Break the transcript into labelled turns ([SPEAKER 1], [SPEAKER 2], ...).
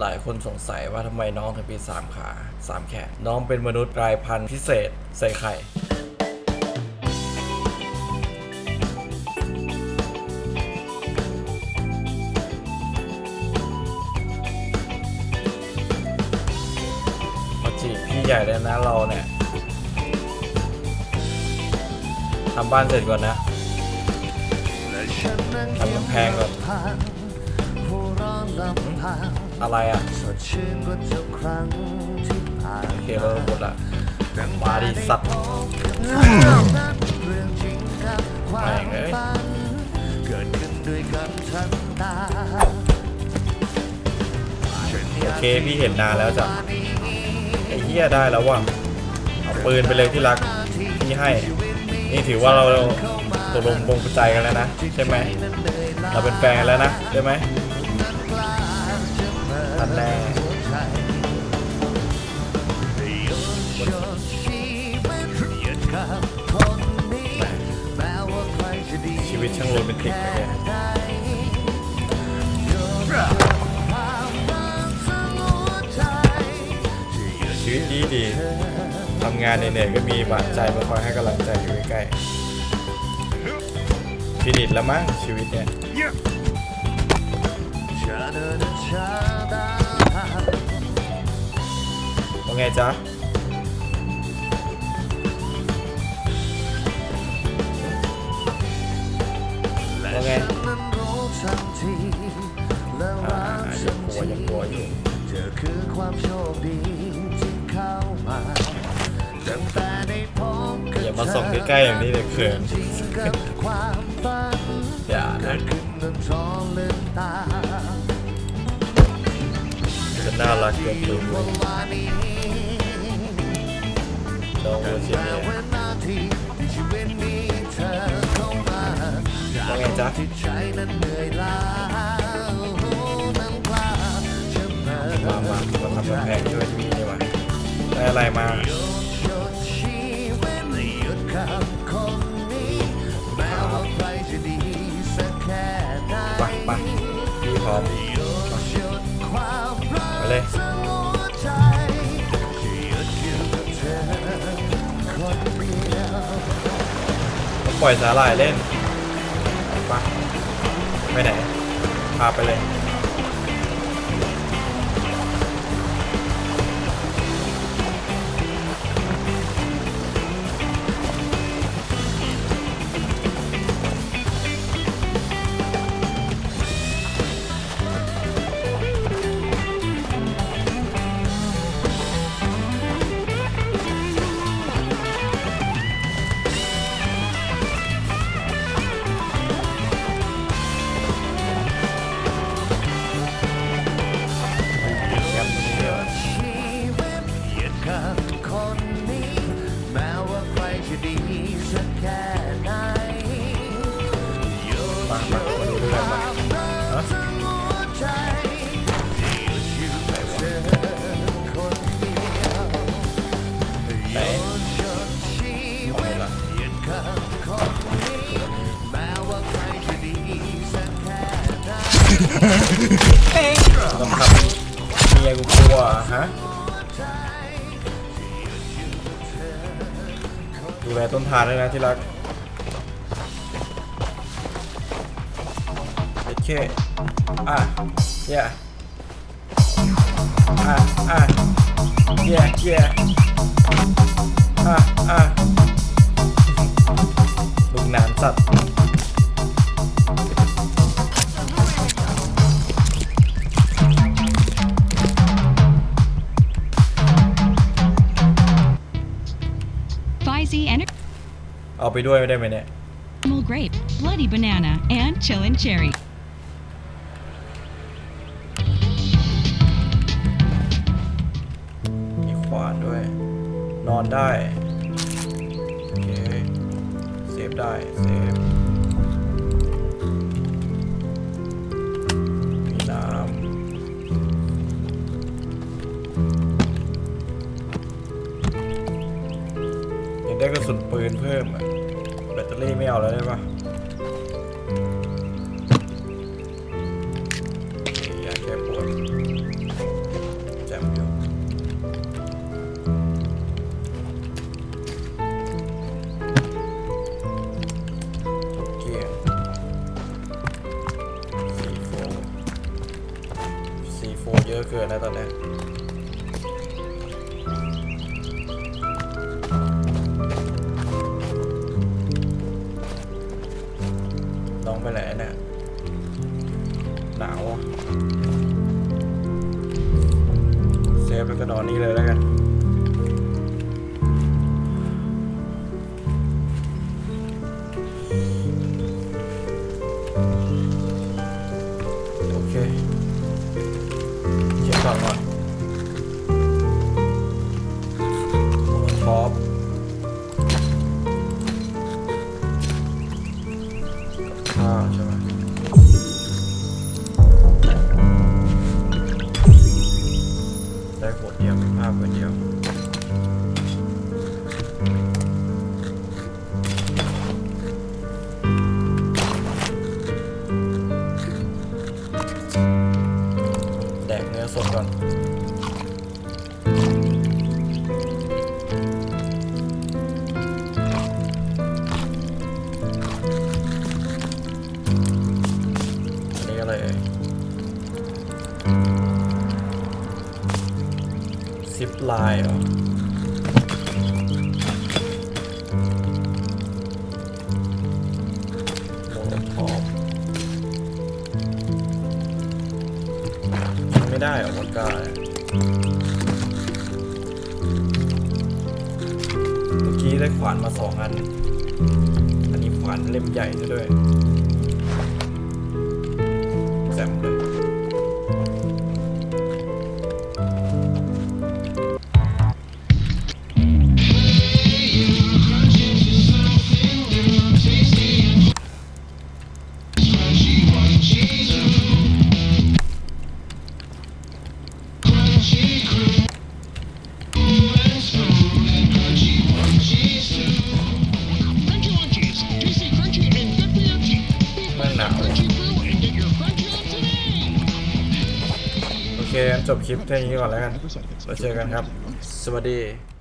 [SPEAKER 1] หลายคนสงสัยว่าทำไมน้องถึงมีสามขาสามแขนน้องเป็นมนุษย์กลายพันธุ์พิเศษใส่ไข่มาจีบพี่ใหญ่เลยนะเราเนี่ยทำบ้านเสร็จก่อนนะทำกำแพงก่อน อะไรอะโอเคเราหมดละมาดิสัตว์แม่งเอ้ย
[SPEAKER 2] เกิดขึ้นด้วยกันทันตา
[SPEAKER 1] โอเคพี่เห็นนานแล้วจ้ะไอ้เหี้ยได้แล้วว่ะเอาปืนไปเลยที่รักพี่ให้ นี่ถือว่าเราตกลงปรงใจกันแล้วนะ ใช่ไหมเราเป็นแฟนกันแล้วนะ ใช่ไหม ทันแน่ชีวิตช่างโรแมนติกเลยเนี่ยชีวิตดีดีๆทำงานเหนื่อยๆก็มีหวานใจมาคอยให้กำลังใจอยู่ใกล้ๆฟินิชแล้วมั้งชีวิตเนี่ย ว่าไงจ๊ะ ว่าไงอ่ายังกลัวยังกลัวอยู่
[SPEAKER 2] เธอคือความโชคดีที่เข้ามาตั้งแต่ได้พบกับ
[SPEAKER 1] อย่ามาส่งใกล้ๆอย่างนี้เลยเขิน
[SPEAKER 2] จริงกับความฝัน
[SPEAKER 1] อย่า
[SPEAKER 2] เกิ
[SPEAKER 1] นะ
[SPEAKER 2] ดขึ้ น่า
[SPEAKER 1] รักเกินตัว
[SPEAKER 2] น้
[SPEAKER 1] องโอชิ
[SPEAKER 2] แต่
[SPEAKER 1] เนี่ย
[SPEAKER 2] เวลาที่ที่ชีวิตมีเธอเข้า
[SPEAKER 1] ไงจ๊ะ
[SPEAKER 2] ที่ใจนั้นเนื่ยล้าน้ำกล้าเมื่อ
[SPEAKER 1] มามามาทำกำแพงช่วยพี่นี่มาได้อะไรมา
[SPEAKER 2] หยุดชี
[SPEAKER 1] ปล่
[SPEAKER 2] อย
[SPEAKER 1] สาหร่ายเล่นไปไปไหนพาไปเลย คน
[SPEAKER 2] นี้ แม้ว่าใครจะดีสักแค่ไหนหยุด
[SPEAKER 1] มามามาดูด้วยกันมาฮะ
[SPEAKER 2] หัวใจหยุดอยู่กับเธอคนเดียว
[SPEAKER 1] ไหน
[SPEAKER 2] หยุดชี
[SPEAKER 1] เอา
[SPEAKER 2] วิ
[SPEAKER 1] ไง
[SPEAKER 2] ต
[SPEAKER 1] ล่ะ
[SPEAKER 2] หยุดกับคนนี้ แม้ว่าใครจะดีสักแค่ไหน
[SPEAKER 1] ต้องทำเมียกูกลัวฮะดู แลต้นทานด้วยนะที่รักโอเคอะเย่อะอะเย่เย่อะอะลูกน้ำสัตว์ เอาไปด้วยไม่ได้ไหมเนี่ย
[SPEAKER 3] Grape, Bloody Banana, and Chillin' Cherry.
[SPEAKER 1] มีขวานด้วย นอนได้ โอเค เซฟได้ เซฟ กระสุนปืนเพิ่มอะแบตเตอรี่ไม่เอาแล้วได้ปะยากแก้ปวดแจมอยู่เกียร์ซีโฟเยอะเกินนะตอนนี้ ไปแหนเนี่ยหนาวเซฟแล้วก็นอนนี่เลยแล้วกัน ข้าวใช่ไหมได้ขวดเดียวมีภาพขวดเดียวแดกเนื้อสดก่อน ไลน์เหรอไม่ได้เหรอวอดก้าเนี่ยเมื่อกี้ได้ขวานมาสองอัน อันนี้ขวานเล่มใหญ่ซะด้วยแซมเลย จบคลิปแค่นี้ก่อนแล้วกันแล้วเจอกันครับ สวัสดี